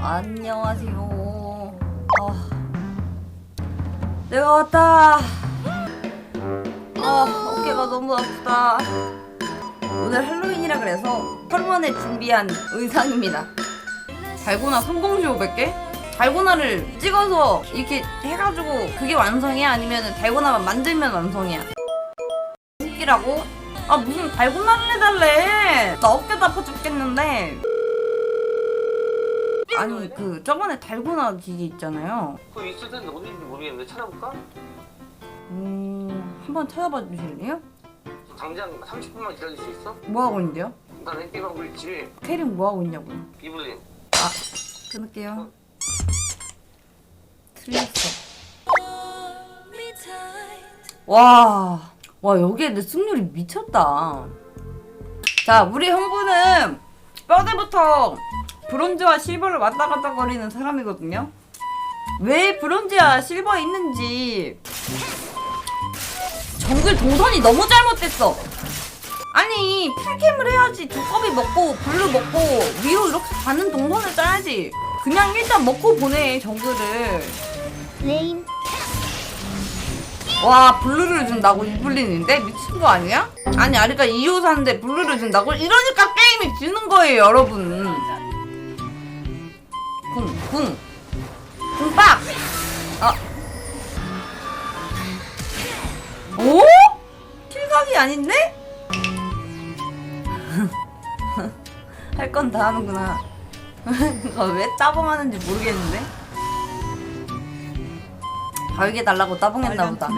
안녕하세요. 아, 내가 왔다. 아, 어깨가 너무 아프다. 오늘 할로윈이라 그래서 펄먼에 준비한 의상입니다. 달고나 성공시 500개? 달고나를 찍어서 이렇게 해가지고 그게 완성이야? 아니면 달고나만 만들면 완성이야? 웃기라고? 아 무슨 달고나를 해달래 나 어깨도 아파 죽겠는데 아니 그 저번에 달고나 기계 있잖아요 그거 있을 텐데 어딘지 모르겠는데 찾아볼까? 음... 한번 찾아봐 주실래요? 당장 30분만 기다릴 수 있어? 뭐 하고 있는데요? 난 햇빛하고 있지 캐릭 뭐 하고 있냐고요 이블린 아 끊을게요 틀렸어 와, 와 여기에 내 승률이 미쳤다. 자, 우리 형부는 뼈대부터 브론즈와 실버를 왔다 갔다 거리는 사람이거든요. 왜 브론즈와 실버에 있는지 정글 동선이 너무 잘못됐어. 아니 풀캠을 해야지 두꺼비 먹고 블루 먹고 위로 이렇게 가는 동선을 짜야지. 그냥 일단 먹고 보내 정글을. 레인 와 블루를 준다고 이블린인데 미친 거 아니야? 아니 아리가 2호 사는데 블루를 준다고? 이러니까 게임이 지는 거예요 여러분 쿵쿵 쿵빡 아 오? 실각이 아닌데? 할 건 다 하는구나. 이거 왜 따봉하는지 모르겠는데? 바위게 달라고 따봉했나 보다.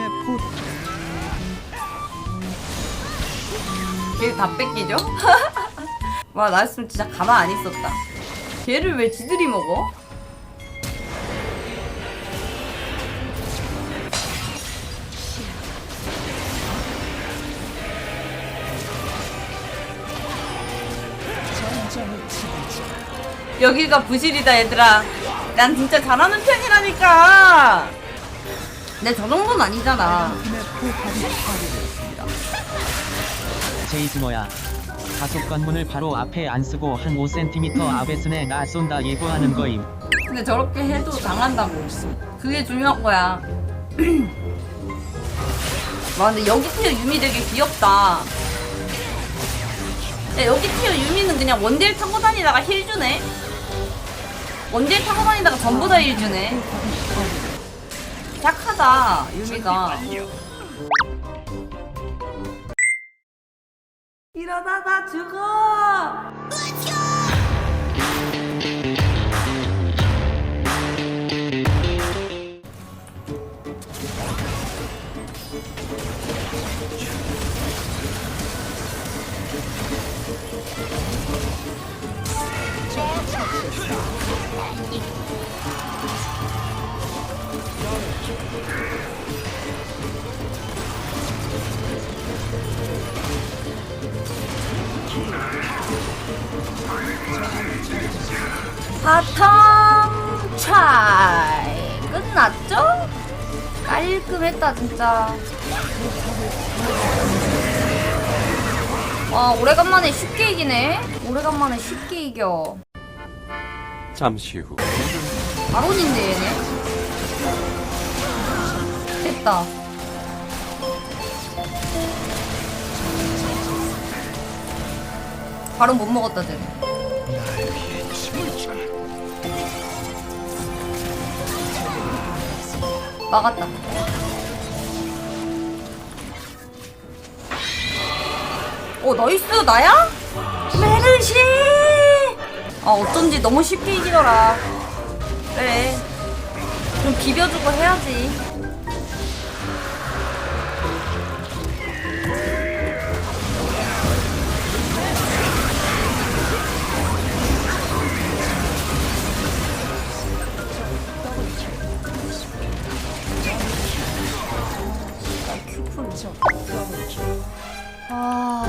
걔다 뺏기죠? 와 나였으면 진짜 가만 안 있었다 걔를 왜 지들이 먹어? 여기가 부실이다 얘들아 난 진짜 잘하는 편이라니까 내 저 정도는 아니잖아 제이스너야. 가속 관문을 바로 앞에 안 쓰고 한 5cm 앞에 쓰네 나 쏜다 예고하는 거임. 근데 저렇게 해도 당한다고. 그게 중요한 거야. 와, 근데 여기 티어 유미 되게 귀엽다. 야, 여기 티어 유미는 그냥 원딜 타고 다니다가 힐 주네. 원딜 타고 다니다가 전부 다 힐 주네. 착하다, 유미가. 이러다가 죽어! 바텀 차이. 끝났죠? 깔끔했다 진짜. 와 오래간만에 쉽게 이기네. 오래간만에 쉽게 이겨. 잠시 후. 바론인데 얘네? 됐다 바론 못 먹었다 쟤. 막았다. 오 나이스 나야? 메르시! 아 어쩐지 너무 쉽게 이기더라. 그래. 좀 비벼주고 해야지 아...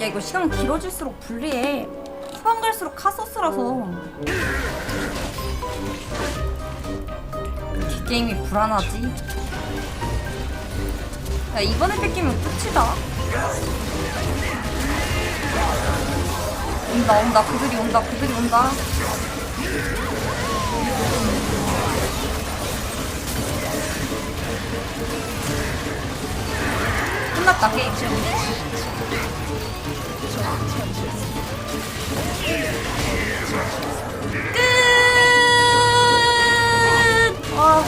야 이거 시간 길어질수록 불리해. 후반 갈수록 카소스라서. 뒷게임이 불안하지? 야 이번에 뺏기면 끝이다. 온다 온다. 그들이 온다 그들이 온다 끝났다 게임 끝! 아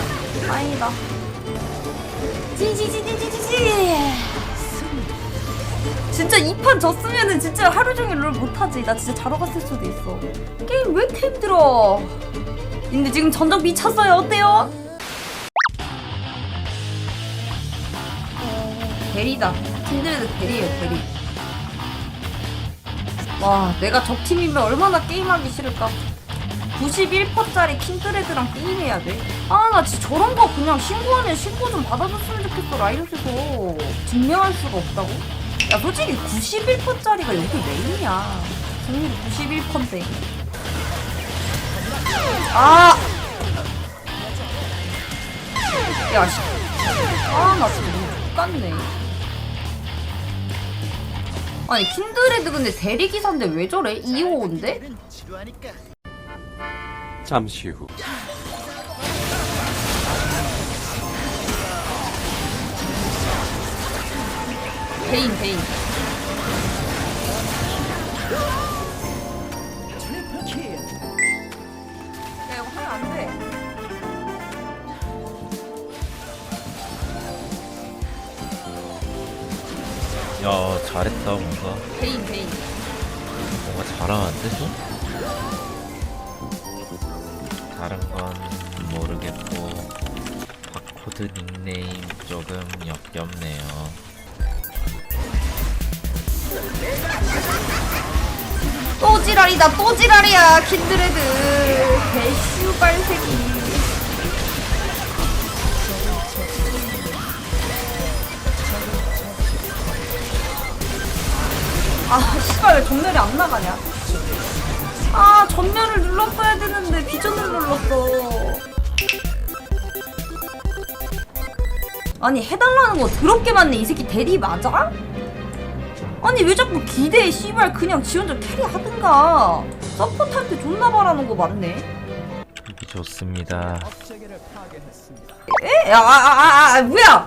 다행이다. 지지지지지지지. 진짜 이 판 졌으면은 진짜 하루 종일 롤 못하지. 나 진짜 자러 갔을 수도 있어. 게임 왜 이렇게 힘들어? 근데 지금 전적 미쳤어요. 어때요? 대리다 팀들도 대리예요 대리 와 내가 적 팀이면 얼마나 게임하기 싫을까 91%짜리 킹드레드랑 게임해야 돼? 아, 나 진짜 저런 거 그냥 신고하면 신고 좀 받아줬으면 좋겠어, 라이엇에서. 증명할 수가 없다고? 야, 솔직히 91%짜리가 여기 메인이야. 승률이 91%인데. 아! 야, 씨. 아, 나 진짜 너무 X같네. 아니, 킨드레드 근데 대리기사인데 왜 저래? 2호인데? 잠시 후. 베인 베인 야 잘했다 뭔가. 베인 베인. 뭔가 잘하는데 좀? 다른 건 모르겠고 바코드 닉네임 조금 역겹네요. 또 지랄이다 또 지랄이야 킨드레드. 개슈발새끼 아 씨발 왜 전멸이 안 나가냐 아 전멸을 눌렀어야 되는데 비전을 눌렀어 아니 해달라는 거 더럽게 맞네 이 새끼 대리 맞아? 아니 왜 자꾸 기대해 씨발 그냥 지 혼자 캐리 하든가 서포트한테 존나 바라는 거 맞네 좋습니다 에? 야, 아, 아, 아, 아, 뭐야?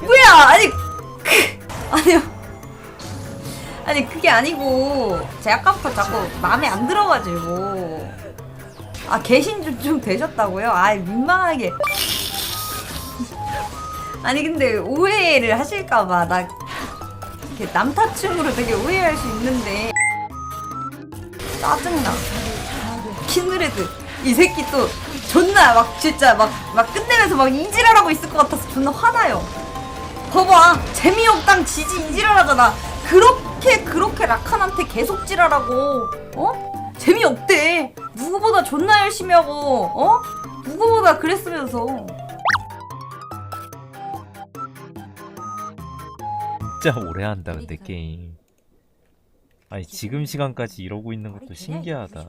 뭐야? 아니, 그, 아니요. 아니, 그게 아니고, 제가 아까부터 자꾸 마음에 안 들어가지고. 아, 개신 좀, 좀 되셨다고요? 아, 민망하게. 아니, 근데 오해를 하실까봐, 나, 이렇게 남타충으로 되게 오해할 수 있는데. 짜증나. 키누레드. 이 새끼 또 존나 막 진짜 막, 막 끝내면서 막 이지랄하고 있을 것 같아서 존나 화나요. 봐봐. 재미없당 지지 이지랄하잖아. 그렇게 그렇게 라칸한테 계속 지랄하고 어? 재미없대. 누구보다 존나 열심히 하고 어? 누구보다 그랬으면서 진짜 오래 한다 근데 게임 아니 지금 시간까지 이러고 있는 것도 신기하다